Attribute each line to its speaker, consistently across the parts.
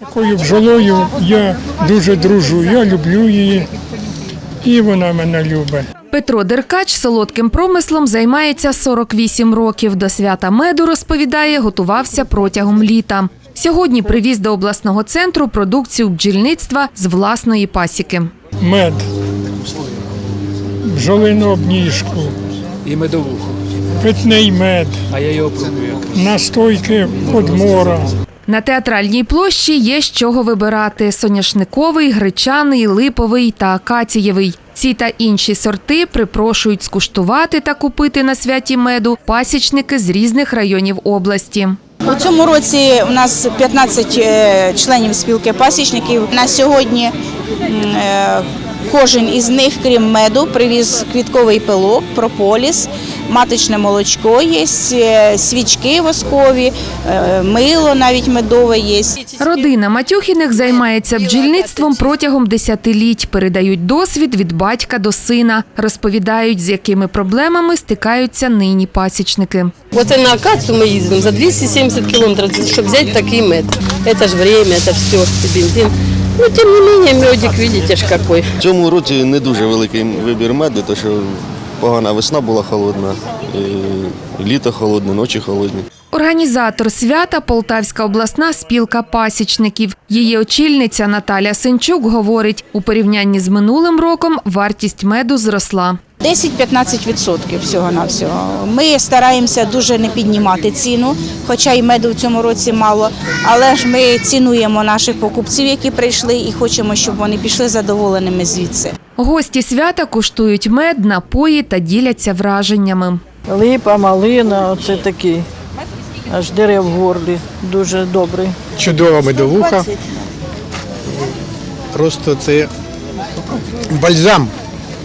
Speaker 1: Такою бджолою я дуже дружу, я люблю її, і вона мене любить.
Speaker 2: Петро Деркач солодким промислом займається 48 років. До свята меду, розповідає, готувався протягом літа. Сьогодні привіз до обласного центру продукцію бджільництва з власної пасіки.
Speaker 1: Мед, бджолину обніжку,
Speaker 3: і медовуху.
Speaker 1: питний мед,
Speaker 3: А я його пробую.
Speaker 1: настойки подмора.
Speaker 2: На театральній площі є з чого вибирати: соняшниковий, гречаний, липовий та акацієвий. Ці та інші сорти припрошують скуштувати та купити на святі меду пасічники з різних районів області.
Speaker 4: У цьому році у нас 15 е, членів спілки пасічників. На сьогодні е, кожен із них, крім меду, привіз квітковий пилок, прополіс, маточне молочко є, е, свічки воскові, е, мило навіть медове є.
Speaker 2: Родина Матюхіних займається бджільництвом протягом десятиліть. Передають досвід від батька до сина. Розповідають, з якими проблемами стикаються нині пасічники.
Speaker 5: Оце на акацію ми їздимо за 270 кілометрів, щоб взяти такий мед. Це ж время, це все, бензин. Ну, тим не менее, медик, видите ж какой.
Speaker 6: В цьому році не дуже великий вибір меду, тому що погана весна була холодна, літо холодне, ночі холодні.
Speaker 2: Організатор свята Полтавська обласна спілка пасічників. Її очільниця Наталя Сенчук говорить, у порівнянні з минулим роком вартість меду зросла.
Speaker 4: 10-15% всього на всього. Ми стараємося дуже не піднімати ціну, хоча й меду в цьому році мало. Але ж ми цінуємо наших покупців, які прийшли, і хочемо, щоб вони пішли задоволеними звідси.
Speaker 2: Гості свята куштують мед, напої та діляться враженнями.
Speaker 7: Липа, малина, оце такі. Аж дерев в горлі. Дуже добрий.
Speaker 8: чудова медовуха. Просто це бальзам.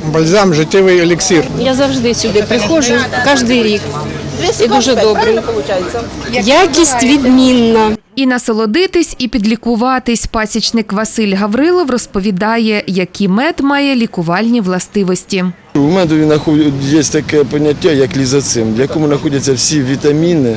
Speaker 8: Бальзам, життєвий еліксир.
Speaker 5: Я завжди сюди приходжу, кожен рік. І дуже добрий. Якість відмінна.
Speaker 2: І насолодитись, і підлікуватись. Пасічник Василь Гаврилов розповідає, який мед має лікувальні властивості.
Speaker 6: У меду є таке поняття, як лізоцим, в якому знаходяться всі вітаміни,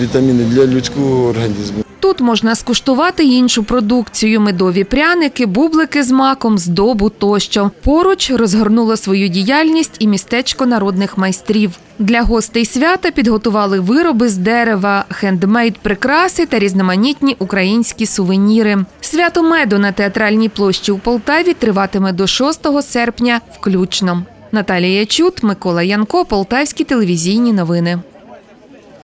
Speaker 6: вітаміни для людського організму.
Speaker 2: Тут можна скуштувати іншу продукцію: медові пряники, бублики з маком, здобу тощо. Поруч розгорнуло свою діяльність і містечко народних майстрів. Для гостей свята підготували вироби з дерева, хендмейд прикраси та різноманітні українські сувеніри. Свято меду на театральній площі у Полтаві триватиме до 6 серпня включно. Наталія Чут, Микола Янко, Полтавські телевізійні новини.